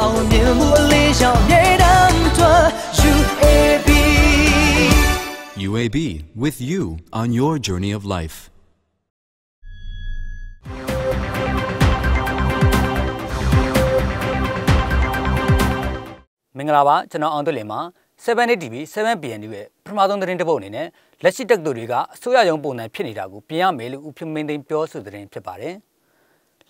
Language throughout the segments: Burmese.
အောင်မြင်မှုအလေးရှောင်မြေတမ်းတွာ UAB UAB with you on your journey of life. မင်္ဂလာပါကျွန်တော်အောင်သွလင်ပါ 7 TV 7 BN ရဲ့ပထမဆုံးသတင်းတစ်ပုဒ်အနေနဲ့လက်ရှိတက်သူတွေကအစိုးရရုံးပုံစံဖြစ်နေတာကိုပြင်ရမယ်လို့ဦးဖြမင်းသိန်းပြောဆိုတဲ့သတင်းဖြစ်ပါတယ်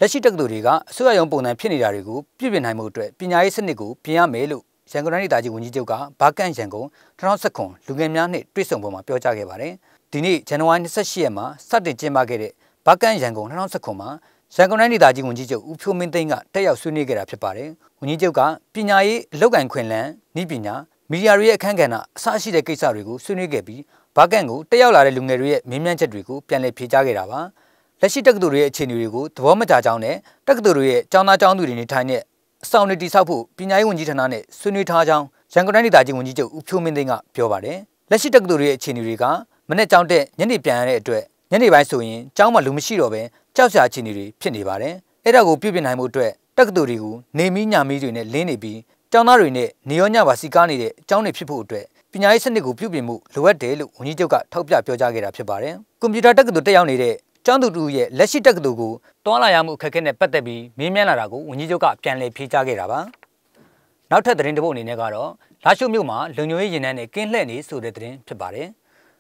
လက်ရှိတက်သူတွေကအစိုးရရုံးပုံစံဖြစ်နေတာတွေကိုပြည့်ပြနိုင်မှုအတွက်ပညာရေးစနစ်ကိုပြင်ရမယ်လို့ရန်ကုန်တိုင်းဒေသကြီးဝန်ကြီးချုပ်ကဘာကန်ရန်ကုန်2019လူငယ်များနှင့်တွေ့ဆုံပွဲမှာပြောကြားခဲ့ပါတယ်ဒီနေ့ဇန်နဝါရီ28ရက်မှာစတင်ကျင်းပခဲ့တဲ့ဘာကန်ရန်ကုန်2019မှာရန်ကုန်တိုင်းဒေသကြီးဝန်ကြီးချုပ်ဦးဖြိုးမင်းသိန်းကတက်ရောက်ဆွေးနွေးခဲ့တာဖြစ်ပါတယ်။ဝန်ကြီးချုပ်ကပညာရေးအလောက်ကန်ခွင်လန်းဤပညာမီဒီယာတွေရဲ့အခန်းကဏ္ဍအစရှိတဲ့ကိစ္စတွေကိုဆွေးနွေးခဲ့ပြီးဘာကန်ကိုတက်ရောက်လာတဲ့လူငယ်တွေရဲ့မေးမြန်းချက်တွေကိုပြန်လည်ဖြေကြားခဲ့တာပါ။ လက်ရှိတက္ကသိုလ်တွေရဲ့အခြေအနေတွေကိုသဘောမကျကြောင်းနဲ့တက္ကသိုလ်တွေရဲ့ကျောင်းသားကျောင်းသူတွေနေထိုင်တဲ့အဆောင်တွေတိစောက်ဖို့ပညာရေးဝန်ကြီးဌာနနဲ့ဆွေးနွေးထားကြောင်းရန်ကုန်တိုင်းဒေသကြီးဝန်ကြီးချုပ်ဦးဖြိုးမင်းသိန်းကပြောပါတယ်။လက်ရှိတက္ကသိုလ်တွေရဲ့အခြေအနေတွေကမနေ့ကျောင်းတက်ညနေပြန်ရတဲ့အတွက်ညနေပိုင်းဆိုရင်ကျောင်းမှာလူမရှိတော့ဘဲကြောက်စရာအခြေအနေတွေဖြစ်နေပါတယ်။အဲ့ဒါကိုပြုပြင်နိုင်မှုအတွက်တက္ကသိုလ်တွေကိုနေမီးညမီးတွေနဲ့လင်းနေပြီးကျောင်းသားတွေနဲ့နေရောညပါစီကားနေတဲ့အကြောင်းတွေဖြစ်ဖို့အတွက်ပညာရေးစနစ်ကိုပြုပြင်မှုလိုအပ်တယ်လို့ဝန်ကြီးချုပ်ကထောက်ပြပြောကြားခဲ့တာဖြစ်ပါတယ်။ကွန်ပျူတာတက္ကသိုလ်တက်ရောက်နေတဲ့ ကျောင်းသူတူရဲ့လက်ရှိတက္ကသိုလ်ကိုတွားလာရမှုအခက်အခဲနဲ့ပတ်သက်ပြီးမေးမြန်းလာတာကိုဝန်ကြီးချုပ်ကပြန်လည်ဖြေကြားခဲ့တာပါ။နောက်ထပ်သတင်းတစ်ပုဒ်အနေနဲ့ကတော့လာရှုမြို့မှာလုံခြုံရေးရင်နှန်းနဲ့ကင်းလှည့်နေဆိုတဲ့သတင်းဖြစ်ပါတယ်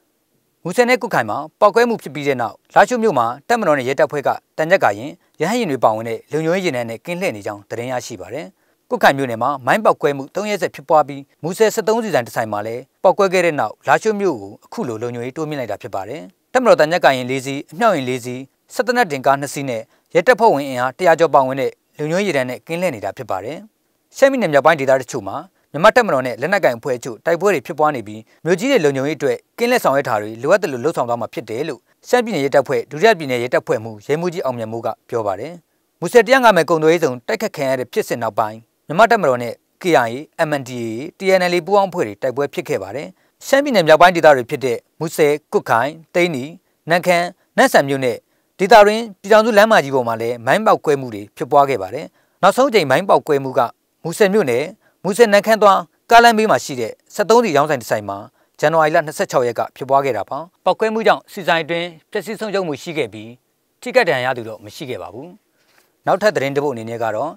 ။မူဆယ်နဲ့ကုခိုင်မှာပောက်ကွဲမှုဖြစ်ပြီးတဲ့နောက်လာရှုမြို့မှာတပ်မတော်နဲ့ရဲတပ်ဖွဲ့ကတန်ကြပ်ကရင်ရဟန်းရင်တွေပါဝင်တဲ့လုံခြုံရေးရင်နဲ့ကင်းလှည့်နေကြောင်းသတင်းရရှိပါတယ်။ကုခိုင်မြို့နယ်မှာမိုင်းပောက်ကွဲမှု၃ရက်ဆက်ဖြစ်ပွားပြီးမူဆယ်73စီဆိုင်တစ်ဆိုင်မှာလည်းပောက်ကွဲခဲ့တဲ့နောက်လာရှုမြို့ကိုအခုလိုလုံခြုံရေးတိုးမြင့်လိုက်တာဖြစ်ပါတယ်။ တပ်မတော်တန်ကြပ်ကရင်၄စီးအမြောက်ရင်၄စီးစစ်တနက်တင်ကား၂စီးနဲ့ရဲတပ်ဖွဲ့ဝင်အင်အား100ကျော်ပါဝင်တဲ့လုံခြုံရေးရင်နဲ့ကင်းလှည့်နေတာဖြစ်ပါတယ်။ရှမ်းပြည်နယ်မြောက်ပိုင်းဒေသတချို့မှာမြန်မာတပ်မတော်နဲ့လက်နက်ကင်အဖွဲ့အချို့တိုက်ပွဲတွေဖြစ်ပွားနေပြီးမြို့ကြီးတွေလုံခြုံရေးအတွက်ကင်းလက်ဆောင်ရွက်တာတွေလိုအပ်တယ်လို့လှုံ့ဆော်သွားမှာဖြစ်တယ်လို့ရှမ်းပြည်နယ်ရဲတပ်ဖွဲ့ဒုတိယပြည်နယ်ရဲတပ်ဖွဲ့မှရဲမှူးကြီးအောင်မြတ်မိုးကပြောပါတယ်။မူဆယ်တရားငါမဲ့ကုံသွေးစုံတိုက်ခတ်ခံရတဲ့ဖြစ်စဉ်နောက်ပိုင်းမြန်မာတပ်မတော်နဲ့ KIA, MNDAA, TNL ပူးပေါင်းဖွဲ့တွေတိုက်ပွဲဖြစ်ခဲ့ပါတယ်။ ရှမ်းပြည်နယ်မြောက်ပိုင်းဒေသတွေဖြစ်တဲ့မူဆယ်၊ကုတ်ခိုင်၊တိန်းနီ၊နန်ခမ်း၊နတ်ဆန်မြို့နဲ့ဒေသတွင်းပြည်ထောင်စုလမ်းမကြီးပေါ်မှာလည်းမိုင်းပေါက်ကွဲမှုတွေဖြစ်ပွားခဲ့ပါတယ်။နောက်ဆုံးချိန်မိုင်းပေါက်ကွဲမှုကမူဆယ်မြို့နယ်မူဆယ်နန်းခမ်းသွားကားလမ်းဘေးမှာရှိတဲ့73စီရောင်းဆိုင်တစ်ဆိုင်မှာဇန်နဝါရီလ26ရက်ကဖြစ်ပွားခဲ့တာပါ။ပောက်ကွဲမှုကြောင့်စီဆိုင်တွင်ပျက်စီးဆုံးရှုံးမှုရှိခဲ့ပြီးထိခိုက်ဒဏ်ရာရသူတော့မရှိခဲ့ပါဘူး။နောက်ထပ်သတင်းတစ်ပုဒ်အနေနဲ့ကတော့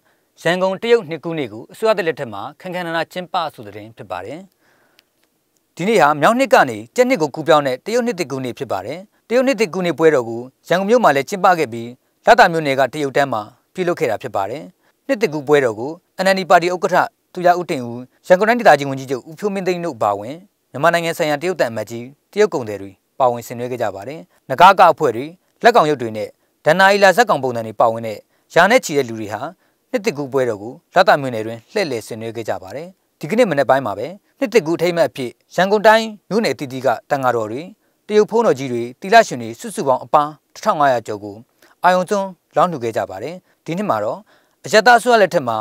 ရန်ကုန်တရုတ်နှစ်ကူးနေကူအစိုးရလက်ထက်မှာခန်းခန်းနာနာကျင်းပဆိုတဲ့သတင်းဖြစ်ပါတယ်။ ဒီနေ့ဟာမြောက်နှစ်ကနေကျက်နှစ်ကိုကူပြောင်းတဲ့တရုတ်နှစ်တကူနေဖြစ်ပါတယ်။တရုတ်နှစ်တကူနေပွဲတော်ကိုရန်ကုန်မြို့မှာလည်းကျင်းပခဲ့ပြီးလတာမြို့နယ်ကတရုတ်တန်းမှာပြုလုပ်ခဲ့တာဖြစ်ပါတယ်။နှစ်တကူပွဲတော်ကို NND ပါတီဥက္ကဋ္ဌသူရဦးတင်ဦးရန်ကုန်တိုင်းဒေသကြီးဝန်ကြီးချုပ်ဦးဖြိုးမင်းသိန်းတို့ပါဝင်မြန်မာနိုင်ငံဆိုင်ရာတရုတ်တန်အမတ်ကြီးတရုတ်ကုန်သည်တွေပါဝင်ဆင်နွှဲခဲ့ကြပါတယ်။နဂါကအဖွဲ့တွေလက်ကောင်ရုပ်တွေနဲ့ဒဏ္ဍာရီလာဇက်ကောင်ပုံစံတွေပါဝင်တဲ့ရာနဲ့ချီတဲ့လူတွေဟာနှစ်တကူပွဲတော်ကိုလတ်တမြို့နယ်တွင်လှည့်လည်ဆင်နွှဲခဲ့ကြပါတယ်။ဒီကနေ့မနေ့ပိုင်းမှာပဲ နှစ်တကူအထိမ်းအမှတ်အဖြစ်ရန်ကုန်တိုင်းမြို့နယ်တည်တည်ကတန်ဃာတော်တွေတရုတ်ဖုံးတော်ကြီးတွေတီလာရှင်တွေစုစုပေါင်းအပန်း1500ကျော်ကိုအာယုံကျွန်းလောင်းလှူခဲ့ကြပါတယ်။ဒီနှစ်မှာတော့အယက်သားဆွရလက်ထက်မှာ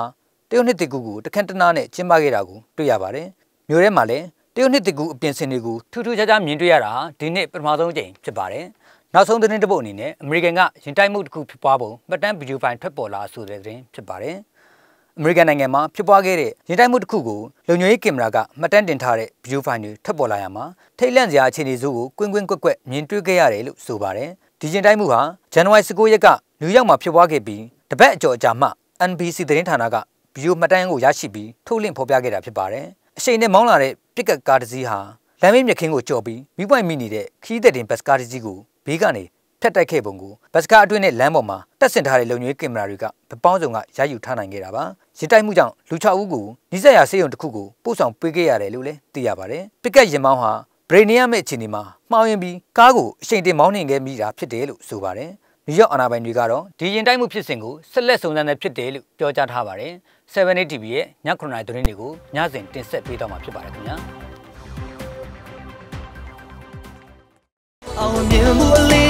တရုတ်နှစ်တကူကိုတခန့်တနာနဲ့ကျင်းပခဲ့တာကိုတွေ့ရပါတယ်။မြို့ထဲမှာလည်းတရုတ်နှစ်တကူအပြင်ဆင်တွေကိုထူးထူးခြားခြားမြင်တွေ့ရတာဒီနှစ်ပထမဆုံးကြိမ်ဖြစ်ပါတယ်။နောက်ဆုံးသတင်းတစ်ပုဒ်အနေနဲ့အမေရိကန်ကရင်တိုက်မှုတစ်ခုဖြစ်ပွားပုံမှတ်တမ်းဗီဒီယိုဖိုင်ထွက်ပေါ်လာဆိုတဲ့သတင်းဖြစ်ပါတယ်။ အမေရိကန်နိုင်ငံမှာဖြစ်ပွားခဲ့တဲ့ရင်တိုက်မှုတစ်ခုကိုလုံခြုံရေးကင်မရာကမှတ်တမ်းတင်ထားတဲ့ဗီဒီယိုဖိုင်တွေထွက်ပေါ်လာရမှာထိတ်လန့်စရာအခြေအနေစိုးကိုကွင်းကွင်းကွက်ကွက်မြင်တွေ့ခဲ့ရတယ်လို့ဆိုပါတယ်။ဒီရင်တိုက်မှုဟာဇန်နဝါရီ19ရက်ကနယူးယောက်မှာဖြစ်ပွားခဲ့ပြီးတပတ်အကျော်အကြာမှ NBC သတင်းဌာနကဗီဒီယိုမှတ်တမ်းကိုရရှိပြီးထုတ်လင့်ဖော်ပြခဲ့တာဖြစ်ပါတယ်။အရှိန်နဲ့မောင်းလာတဲ့ပစ်ကတ်ကားတစ်စီးဟာလမ်းမေးမြခင်းကိုကြော်ပြီးမိပွိုင်မိနေတဲ့ခီးတဲ့တင်ဘတ်စကားတစ်စီးကိုဘေးကနေ ဖြတ်တိုက်ခဲ့ပုံကိုဘတ်စကားအတွင်းနဲ့လမ်းပေါ်မှာတက်ဆင်ထားတဲ့လုံခြုံရေးကင်မရာတွေကဗပောင်းစုံကရယူထားနိုင်ခဲ့တာပါ။ရစ်တိုက်မှုကြောင့်လူ6ဦးကိုနိစရာစေယုံတစ်ခုကိုပို့ဆောင်ပေးခဲ့ရတယ်လို့လည်းသိရပါတယ်။ပစ်ကတ်ရင်မောင်းဟာဘရိနီယမ်ရဲ့အခြေအနေမှာမှားယွင်းပြီးကားကိုအရှိန်တင်မောင်းနှင်ခဲ့မိတာဖြစ်တယ်လို့ဆိုပါတယ်။နယူးယောက်အာဏာပိုင်တွေကတော့ဒီရင်တိုက်မှုဖြစ်စဉ်ကိုဆက်လက်စုံစမ်းနေဖြစ်တယ်လို့ပြောကြားထားပါတယ်။7 TV ရဲ့ည9နာရီသတင်းတွေကိုညစဉ်တင်ဆက်ပေးတော့မှာဖြစ်ပါတယ်ခင်ဗျာ။အောင်မြင်မှုအလေး